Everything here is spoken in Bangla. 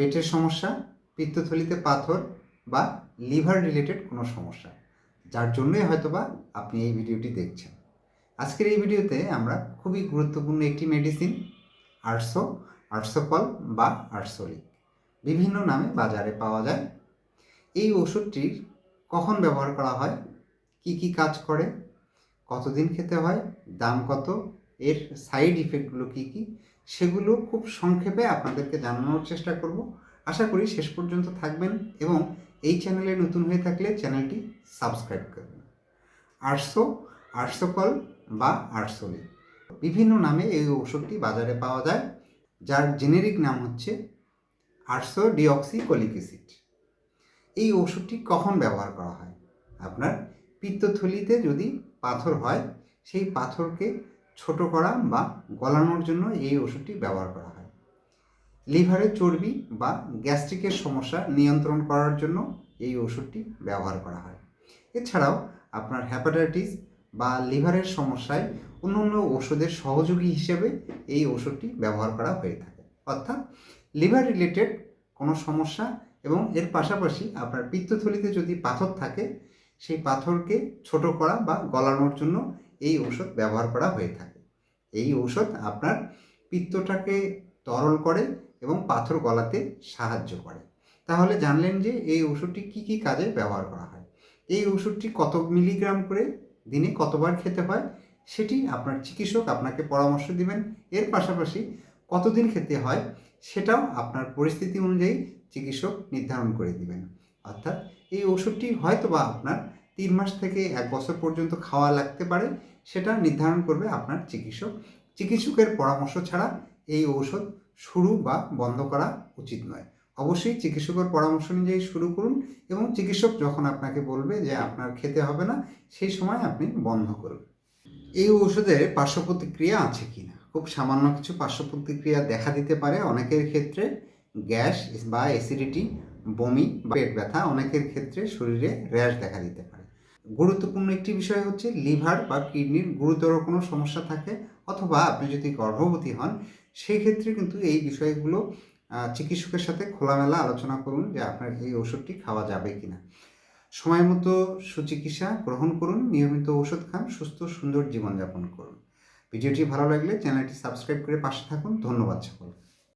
পেটের সমস্যা, পিত্তথলিতে পাথর বা লিভার রিলেটেড কোনো সমস্যা, যার জন্যই হয়তোবা আপনি এই ভিডিওটি দেখছেন। আজকের এই ভিডিওতে আমরা খুবই গুরুত্বপূর্ণ একটি মেডিসিন আরশো আরশোকল বা আরশোলিক বিভিন্ন নামে বাজারে পাওয়া যায়। এই ওষুধটির কখন ব্যবহার করা হয়, কি কি কাজ করে, কতদিন খেতে হয়, দাম কত, এর সাইড ইফেক্টগুলো কী কী সেগুলো খুব সংক্ষেপে আপনাদেরকে জানানোর চেষ্টা করব। আশা করি শেষ পর্যন্ত থাকবেন এবং এই চ্যানেলে নতুন হয়ে থাকলে চ্যানেলটি সাবস্ক্রাইব করবেন। আটশো আটশো কল বা আটশোলি বিভিন্ন নামে এই ওষুধটি বাজারে পাওয়া যায়, যার জেনেরিক নাম হচ্ছে আটশো ডিঅক্সি কলিক অ্যাসিড এই ওষুধটি কখন ব্যবহার করা হয়? আপনার পিত্তথলিতে যদি পাথর হয়, সেই পাথরকে ছোট করা বা গলানোর জন্য এই ওষুধটি ব্যবহার করা হয়। লিভারে চর্বি বা গ্যাস্ট্রিকের সমস্যা নিয়ন্ত্রণ করার জন্য এই ওষুধটি ব্যবহার করা হয়। এছাড়াও আপনার হ্যাপাটাইটিস বা লিভারের সমস্যায় অন্য অন্য ওষুধের সহযোগী হিসেবে এই ওষুধটি ব্যবহার করা হয়ে থাকে। অর্থাৎ লিভার রিলেটেড কোনো সমস্যা এবং এর পাশাপাশি আপনার পিত্তথলিতে যদি পাথর থাকে, সেই পাথরকে ছোট করা বা গলানোর জন্য এই ওষুধ ব্যবহার করা হয়ে থাকে। এই ঔষধ আপনার পিত্তটাকে তরল করে এবং পাথর গলাতে সাহায্য করে। তাহলে জানলেন যে এই ওষুধটি কি কি কাজে ব্যবহার করা হয়। এই ওষুধটি কত মিলিগ্রাম করে দিনে কতবার খেতে হয় সেটি আপনার চিকিৎসক আপনাকে পরামর্শ দিবেন। এর পাশাপাশি কতদিন খেতে হয় সেটাও আপনার পরিস্থিতি অনুযায়ী চিকিৎসক নির্ধারণ করে দিবেন। অর্থাৎ এই ওষুধটি হয়তো বা আপনার তিন মাস থেকে এক বছর পর্যন্ত খাওয়া লাগতে পারে, সেটা নির্ধারণ করবে আপনার চিকিৎসক। চিকিৎসকের পরামর্শ ছাড়া এই ঔষধ শুরু বা বন্ধ করা উচিত নয়। অবশ্যই চিকিৎসকের পরামর্শ অনুযায়ী শুরু করুন এবং চিকিৎসক যখন আপনাকে বলবে যে আপনার খেতে হবে না, সেই সময় আপনি বন্ধ করুন। এই ঔষধের পার্শ্ব প্রতিক্রিয়া আছে কি না? খুব সামান্য কিছু পার্শ্ব প্রতিক্রিয়া দেখা দিতে পারে অনেকের ক্ষেত্রে। গ্যাস বা অ্যাসিডিটি, বমি বা পেট ব্যথা অনেকের ক্ষেত্রে শরীরে র্যাশ দেখা দিতে পারে। গুরুত্বপূর্ণ একটি বিষয় হচ্ছে লিভার বা কিডনির গুরুতর কোনো সমস্যা থাকে অথবা আপনি যদি গর্ভবতী হন সেই ক্ষেত্রে কিন্তু এই বিষয়গুলো চিকিৎসকের সাথে খোলামেলা আলোচনা করুন যে আপনার এই ওষুধটি খাওয়া যাবে কি না সময় মতো সুচিকিৎসা গ্রহণ করুন, নিয়মিত ওষুধ খান, সুস্থ, সুন্দর জীবনযাপন করুন। ভিডিওটি ভালো লাগলে চ্যানেলটি সাবস্ক্রাইব করে পাশে থাকুন। ধন্যবাদ সকলকে।